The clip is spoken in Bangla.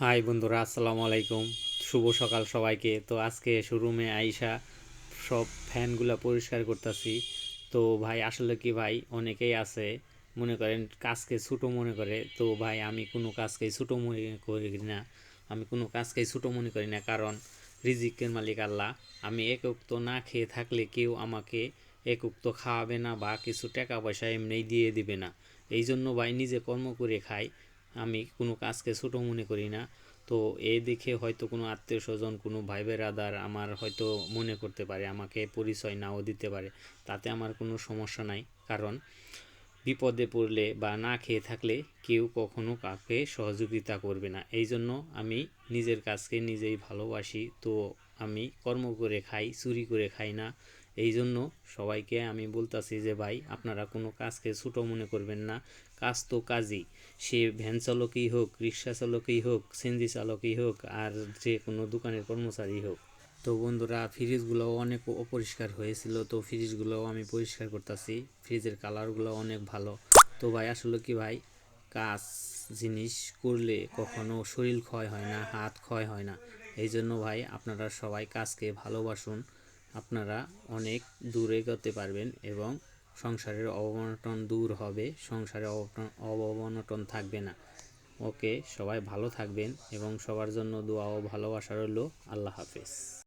হাই বন্ধুরা, আসসালামু আলাইকুম। শুভ সকাল সবাইকে। তো আজকে শোরুমে আইসা সব ফ্যানগুলো পরিষ্কার করতেছি। তো ভাই, আসলে কি ভাই, অনেকেই আছে, মনে করেন কাজকে ছোটো মনে করে। তো ভাই, আমি কোনো কাজকেই ছোটো মনে করি না। আমি কোনো কাজকেই ছোটো মনে করি না, কারণ রিজিকের মালিক আল্লাহ। আমি একক তো না খেয়ে থাকলে কেউ আমাকে একক খাওয়াবে না বা কিছু টাকা পয়সা এমনিই দিয়ে দিবে না। এই জন্য ভাই, নিজে কর্ম করে খাই। আমি কোনো কাজকে ছোটো মনে করি না। তো এ দেখে হয়তো কোনো আত্মীয় স্বজন, কোনো ভাই বেরাদার আমার হয়তো মনে করতে পারে, আমাকে পরিচয় নাও দিতে পারে। তাতে আমার কোনো সমস্যা নাই। কারণ বিপদে পড়লে বা না খেয়ে থাকলে কেউ কখনো কাউকে সহযোগিতা করবে না। এই জন্য আমি নিজের কাজকে নিজেই ভালোবাসি। তো আমি কর্ম করে খাই, চুরি করে খাই না। এই জন্য সবাইকে আমি বলতাছি যে, ভাই, আপনারা কোনো কাজকে ছোটো মনে করবেন না। কাজ তো কাজই। সে ভ্যান চালকই হোক, রিক্সা চালকই হোক, সিএনজি চালকই হোক, আর যে কোনো দোকানের কর্মচারী হোক। তো বন্ধুরা ফ্রিজগুলো অনেক অপরিষ্কার হয়েছিল, তো ফ্রিজগুলোও আমি পরিষ্কার করতেছি। ফ্রিজের কালারগুলো অনেক ভালো। তো ভাই, আসলে কি ভাই? কাজ জিনিস করলে কখনো শরীর ক্ষয় হয় না, হাত ক্ষয় হয় না। এই জন্য ভাই, আপনারা সবাই কাজকে ভালোবাসুন। আপনারা অনেক দূরে এগোতে পারবেন এবং সংসারের অবনটন দূর হবে, সংসারে অবনটন থাকবে না। ওকে, সবাই ভালো থাকবেন এবং সবার জন্য দোয়া ও ভালোবাসা রইল। আল্লাহ হাফেজ।